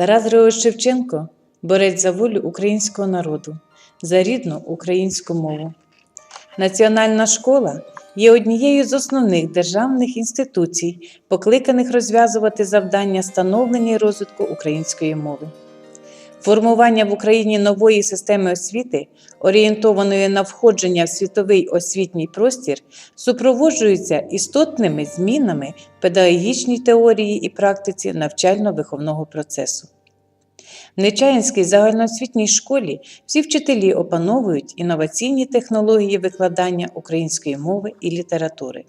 Тарас Григорович Шевченко борець за волю українського народу, за рідну українську мову. Національна школа є однією з основних державних інституцій, покликаних розв'язувати завдання становлення і розвитку української мови. Формування в Україні нової системи освіти, орієнтованої на входження в світовий освітній простір, супроводжується істотними змінами педагогічній теорії і практиці навчально-виховного процесу. В Нечаїнській загальноосвітній школі всі вчителі опановують інноваційні технології викладання української мови і літератури.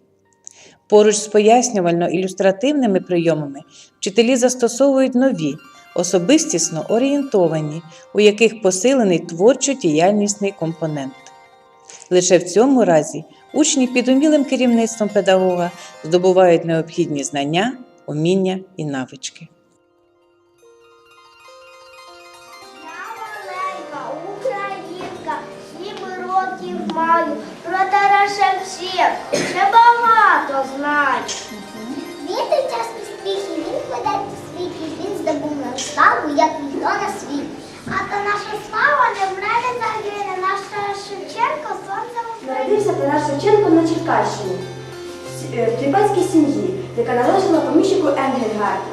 Поруч з пояснювально-ілюстративними прийомами вчителі застосовують нові, особистісно орієнтовані, у яких посилений творчо-діяльнісний компонент. Лише в цьому разі учні під умілим керівництвом педагога здобувають необхідні знання, уміння і навички. Я маленька українка, сім років маю, про Тараса всіх ще багато знаю. Він той час успіхів, він веде славу, як ніхто на світ. А та наша слава не вмре не загине, наша Шевченко сонце України. Народився Тарас Шевченко на Черкащині е, в трипецькій сім'ї, яка належала поміщику Енгельгарду.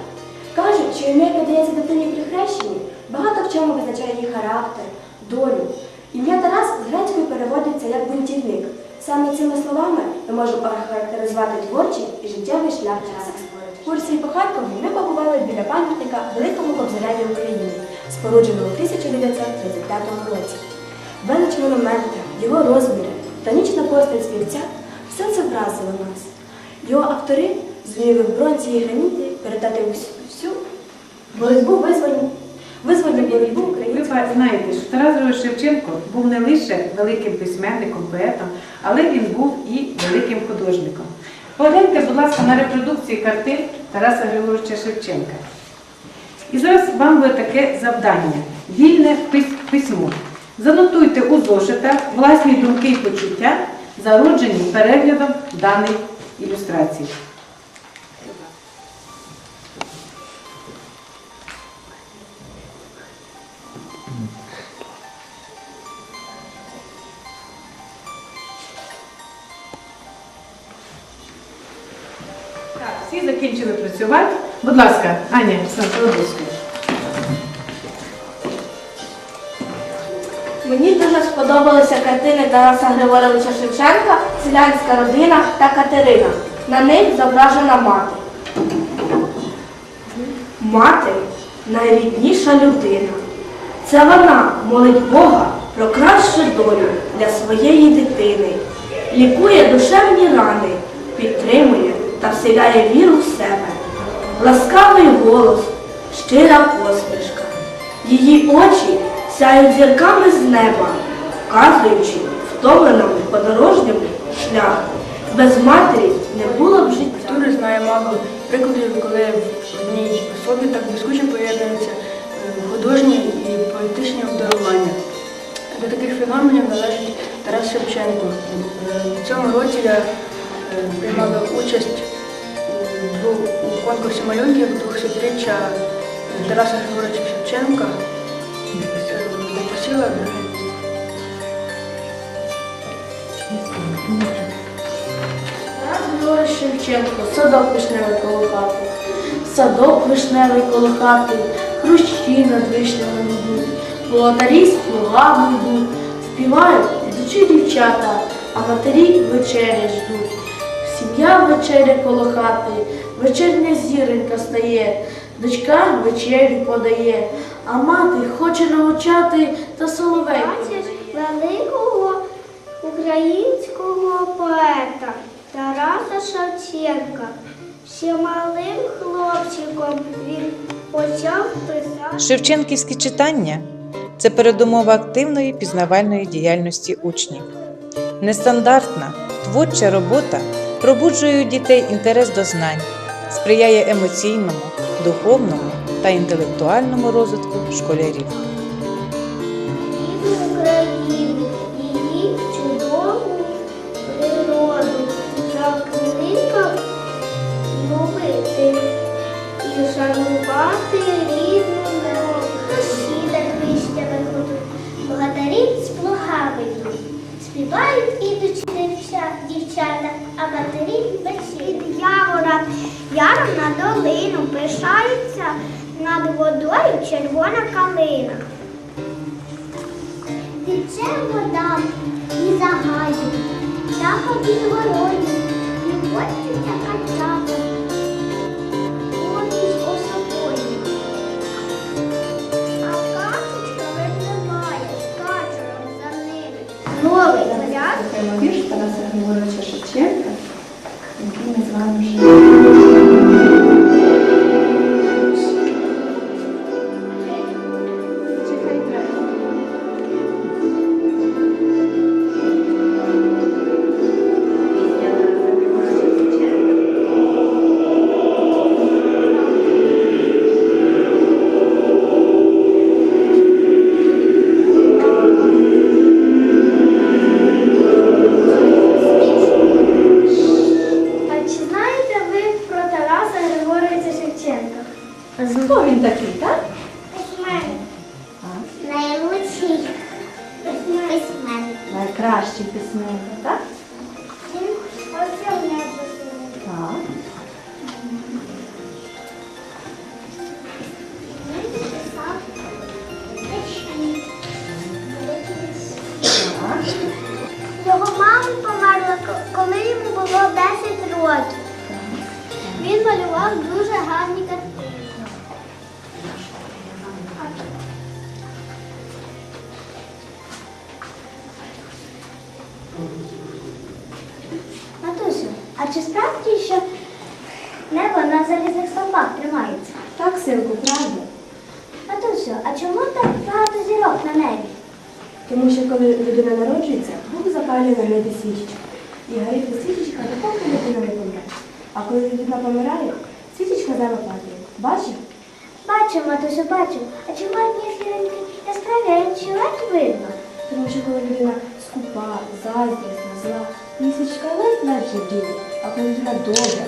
Кажуть, що ім'я, яке дається дитині при хрещенні, багато в чому визначає її характер, долю. Ім'я Тарас з грецької переводиться як бунтівник. Саме цими словами ми можемо охарактеризувати творчий і життєвий шлях Тараса. В курсі по Харкові ми побували біля пам'ятника Великому Кобзареві України, спорудженого у 1935 році. Велич монумента, його розміри та нічна постать співця все це вразило нас. Його автори зуміли в бронзі і граніті передати всю, боротьбу визвольну, визвольну боротьбу Ви знаєте, що Тарас Шевченко був не лише великим письменником, поетом, але він був і великим художником. Погляньте, будь ласка, на репродукції картин Тараса Григоровича Шевченка. І зараз вам буде таке завдання вільне письмо. Занотуйте у зошитах власні думки і почуття, зароджені переглядом даних ілюстрацій. Всі закінчили працювати. Будь ласка, Аня Санкровська. Мені дуже сподобалися картини Тараса Григоровича Шевченка, селянська родина та Катерина. На них зображена мати. Мати найрідніша людина. Це вона молить Бога про кращу долю для своєї дитини, лікує душевні рани, підтримує та вселяє віру в себе. Ласкавий голос, щира посмішка. Її очі сяють зірками з неба, вказуючи втомленому подорожньому шлях. Без матері не було б життя. Тури знає мало прикладів, коли в одній особі так блискуче поєднуються е, художні і поетичні обдарування. До таких феноменів належить Тарас Шевченко. Е, В цьому році я е, приймала участь у конкурсі малюнків 200-річчя Тараса Григоровича Шевченка. Е, де Тарас Григорович Шевченко, садок вишневий коло хати. Садок вишневий коло хати, хрущі над вишнями йдуть, володарі з йдуть, співають ідучі дівчата, а матері вечері ждуть. Сім'я вечеря коло хати, вечірня зіронька стає, дочка вечерю подає, а мати хоче навчати та соловей. Бачиш великого українського поета Тараса Шевченка. Ще малим хлопчиком він почав писати. Шевченківські читання це передумова активної пізнавальної діяльності учнів. Нестандартна творча робота пробуджує у дітей інтерес до знань, сприяє емоційному, духовному та інтелектуальному розвитку школярів. Шанувати рідну дорогу, сіда хрещених, благодарів з плугами. Співають ідучі дівчата, а матері вечір. Яворат яром на долину пишається над водою червона калина. Тече вода і загаю, та по підгороді, і хочеться качати. Новий. Вірш Тараса Григоровича Шевченка, який ми з вами вже письменник. Найкращий письменник, так? Небо на залізних стовпах тримається? Так, синку, правда. Матусю, а чому так багато зірок на небі? Тому що коли людина народжується, Бог запалює на небі свічечку. І горить свічечка, допоки людина не помре. А коли людина помирає, свічечка зайва падає. Бачив? Бачу, матусю, бачу. А чому одні зіроньки яскраві, а інші ледь видно? Тому що коли людина скупа, заздрісна, зла, її свічка ледь легше діє. А коли людина добра,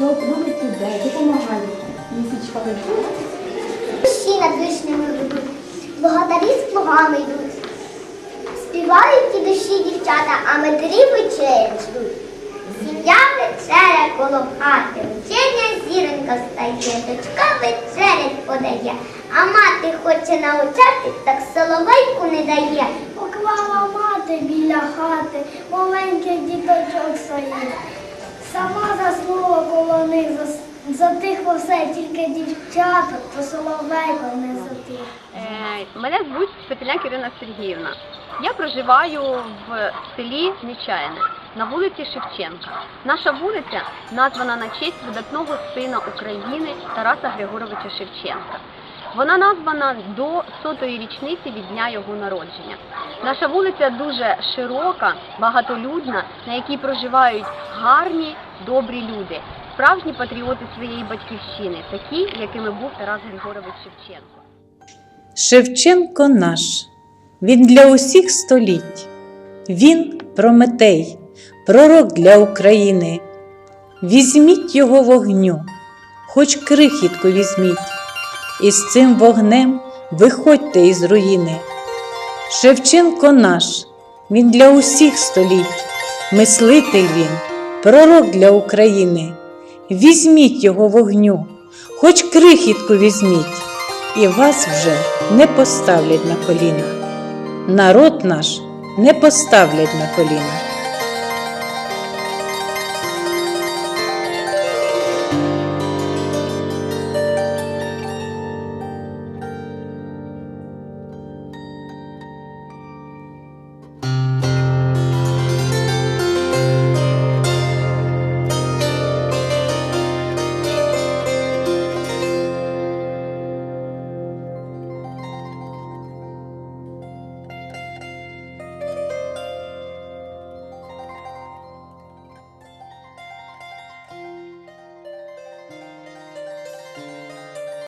доб- любить людей, допомагає, її свічка. Всі над вишнями ведуть, благодарі з плугами йдуть. Співають ті душі дівчата, а матері вечерю ждуть. Сім'я вечеря коло хати, вечерня зіронька стає, дочка вечерять подає, а мати хоче навчати, так соловейку не дає. Поклала мати біля хати, маленьких діточок своїх. Сама заснула коло них, затихло все, тільки дівчата, то соловейко не затих. Е, Мене звуть Петеляк Ірина Сергіївна. Я проживаю в селі Нечаяне на вулиці Шевченка. Наша вулиця названа на честь видатного сина України Тараса Григоровича Шевченка. Вона названа до сотої річниці від дня його народження. Наша вулиця дуже широка, багатолюдна, на якій проживають гарні, добрі люди, справжні патріоти своєї батьківщини, такі, якими був Тарас Григорович Шевченко. Шевченко наш, він для усіх століть, він Прометей, пророк для України. Візьміть його вогню, хоч крихітку візьміть, і з цим вогнем виходьте із руїни. Шевченко наш, він для усіх століть, мислитель він, пророк для України. Візьміть його вогню, хоч крихітку візьміть і вас вже не поставлять на коліна. Народ наш не поставлять на коліна.